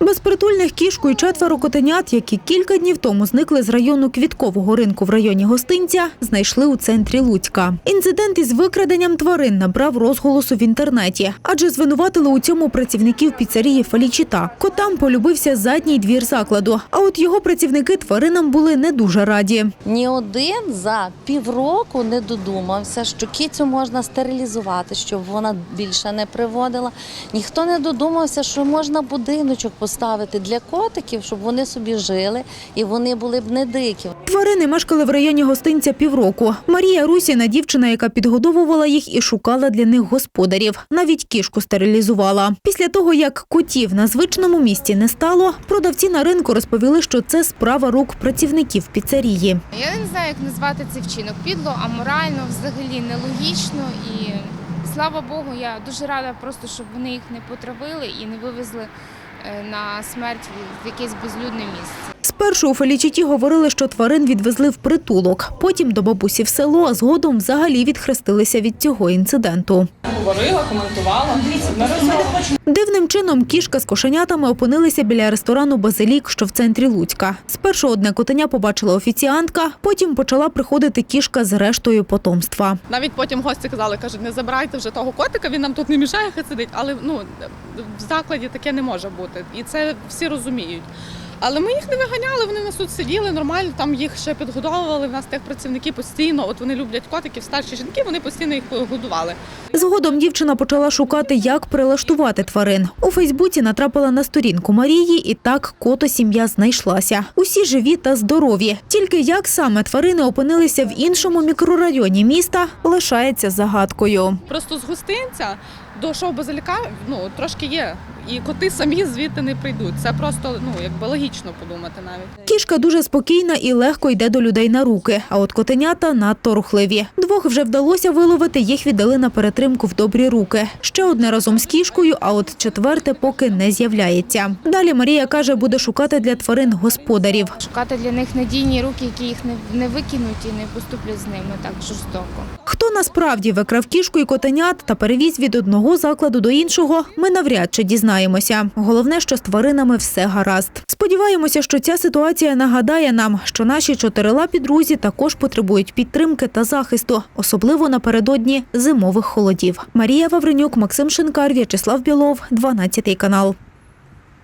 Безпритульних кішку і четверо котенят, які кілька днів тому зникли з району квіткового ринку в районі Гостинця, знайшли у центрі Луцька. Інцидент із викраденням тварин набрав розголосу в інтернеті, адже звинуватили у цьому працівників піцерії Фалічіта. Котам полюбився задній двір закладу. А от його працівники тваринам були не дуже раді. Ні один за півроку не додумався, що кіцю можна стерилізувати, щоб вона більше не приводила. Ніхто не додумався, що можна будиночок поставити для котиків, щоб вони собі жили і вони були б не дикі. Тварини мешкали в районі гостинця півроку. Марія Русіна, дівчина, яка підгодовувала їх і шукала для них господарів. Навіть кішку стерилізувала. Після того, як котів на звичному місці не стало, продавці на ринку розповіли, що це справа рук працівників піцерії. Я не знаю, як назвати цей вчинок. Підло, аморально, взагалі нелогічно і слава Богу, я дуже рада просто, щоб вони їх не потравили і не вивезли на смерть в якесь безлюдне місце. Спершу у Фелічіті говорили, що тварин відвезли в притулок, потім до бабусі в село, а згодом взагалі відхрестилися від цього інциденту. говорила, коментувала. Дивним чином кішка з кошенятами опинилися біля ресторану Базилік, що в центрі Луцька. Спершу одне котеня побачила офіціантка, потім почала приходити кішка з рештою потомства. Навіть потім гості казали, кажуть, не забирайте вже того котика, він нам тут не мішає, хай сидить. Але ну в закладі таке не може бути, і це всі розуміють. Але ми їх не виганяли, вони нас тут сиділи нормально, там їх ще підгодовували. В нас техпрацівники постійно. От вони люблять котиків, старші жінки, вони постійно їх годували. Згодом дівчина почала шукати, як прилаштувати тварин. У Фейсбуці натрапила на сторінку Марії, і так кото сім'я знайшлася. Усі живі та здорові. Тільки як саме тварини опинилися в іншому мікрорайоні міста, лишається загадкою. Просто з гостинця до шоу базиліка ну трошки є. І коти самі звідти не прийдуть. Це просто ну якби логічно подумати навіть. Кішка дуже спокійна і легко йде до людей на руки, а от котенята надто рухливі. Двох вже вдалося виловити, їх віддали на перетримку в добрі руки. Ще одне разом з кішкою, а от четверте поки не з'являється. Далі Марія каже, буде шукати для тварин господарів. Шукати для них надійні руки, які їх не, не викинуть і не поступлять з ними так жорстоко. Хто насправді викрав кішку і котенят та перевіз від одного закладу до іншого, ми навряд чи дізнаємося. Головне, що з тваринами все гаразд. Сподіваємося, що ця ситуація нагадає нам, що наші чотирилапі друзі також потребують підтримки та захисту, особливо напередодні зимових холодів. Марія Вавренюк, Максим Шинкар, В'ячеслав Білов, 12 канал.